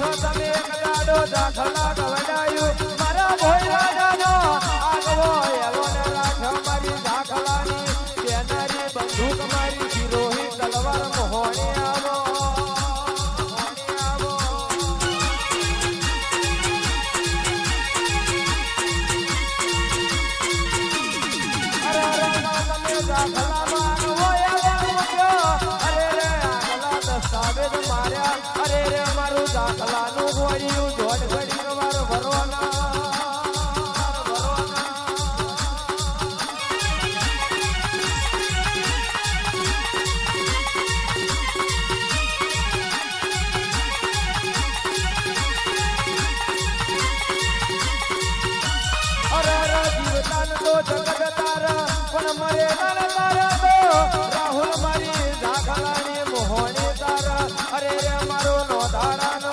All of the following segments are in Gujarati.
છો એક દાડો દાખલા કવડાય કલાનું ગોળિયું રાહુલ મારી રાખલાની મોહણી તારા. અરે રે મારો નો ધારા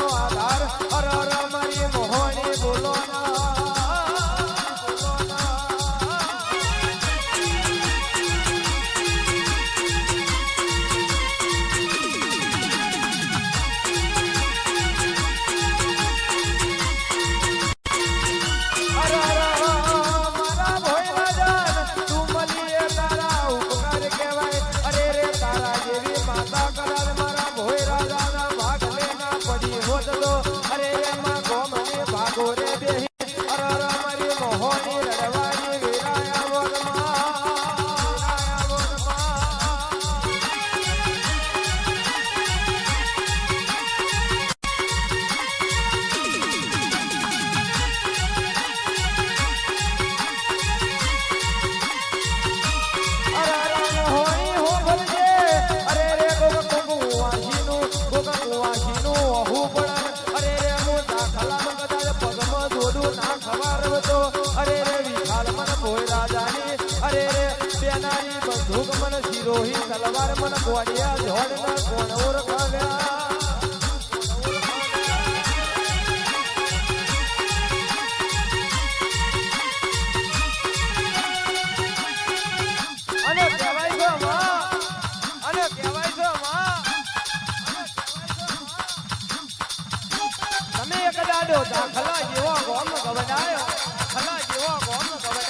હોય રાજાની. અરે રે, બેનારી બંદૂક મન શિરોહી તલવાર મન ગોડિયા જોડ ન કોણ ઓળખાવ્યા તમે કદાડો દાખલા જેવો ગોમ ગવડાયો. ખલા જેવો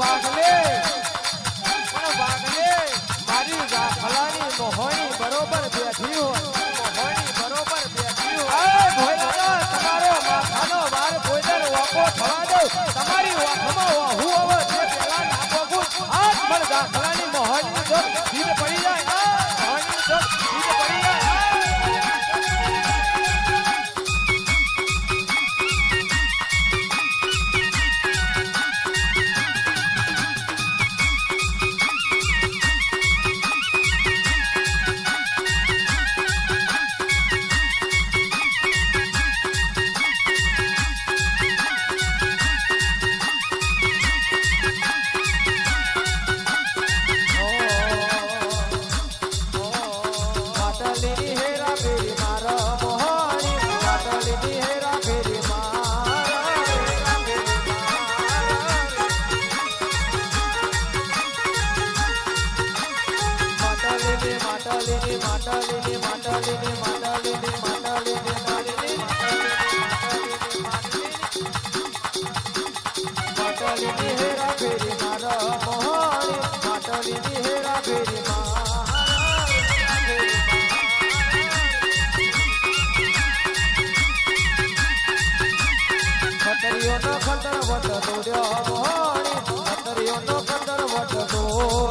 વાઘલે પણ વાઘલે મારી ફલાની મોહણી બરોબર બેઠી હોય. મોહણી બરોબર બેઠી હોય. ભોયલા તમારી વાખમાં હું હવે પેલા નાખો આજ પણ દાખલા ખતર વટ દોડ્યો મોણી ખતરિયો નો ખતર વટ દોડ